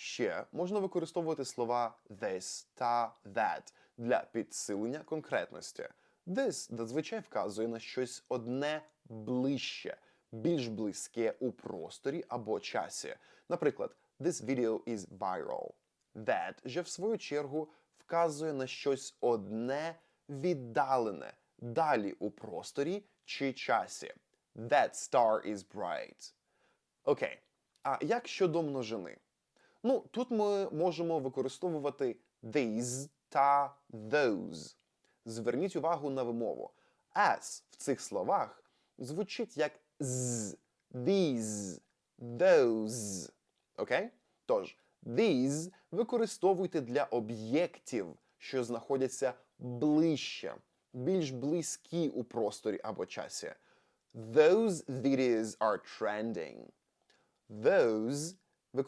Ще можна використовувати слова this та that для підсилення конкретності. This зазвичай вказує на щось одне ближче, більш близьке у просторі або часі. Наприклад, this video is viral. That же, в свою чергу, вказує на щось одне віддалене, далі у просторі чи часі. That star is bright. Окей. А як щодо множини? Ну, тут ми можемо використовувати these та those. Зверніть увагу на вимову. S в цих словах звучить як з, these, those. Окей? Тож, these використовуйте для об'єктів, що знаходяться ближче, більш близькі у просторі або часі. Those videos are trending. Those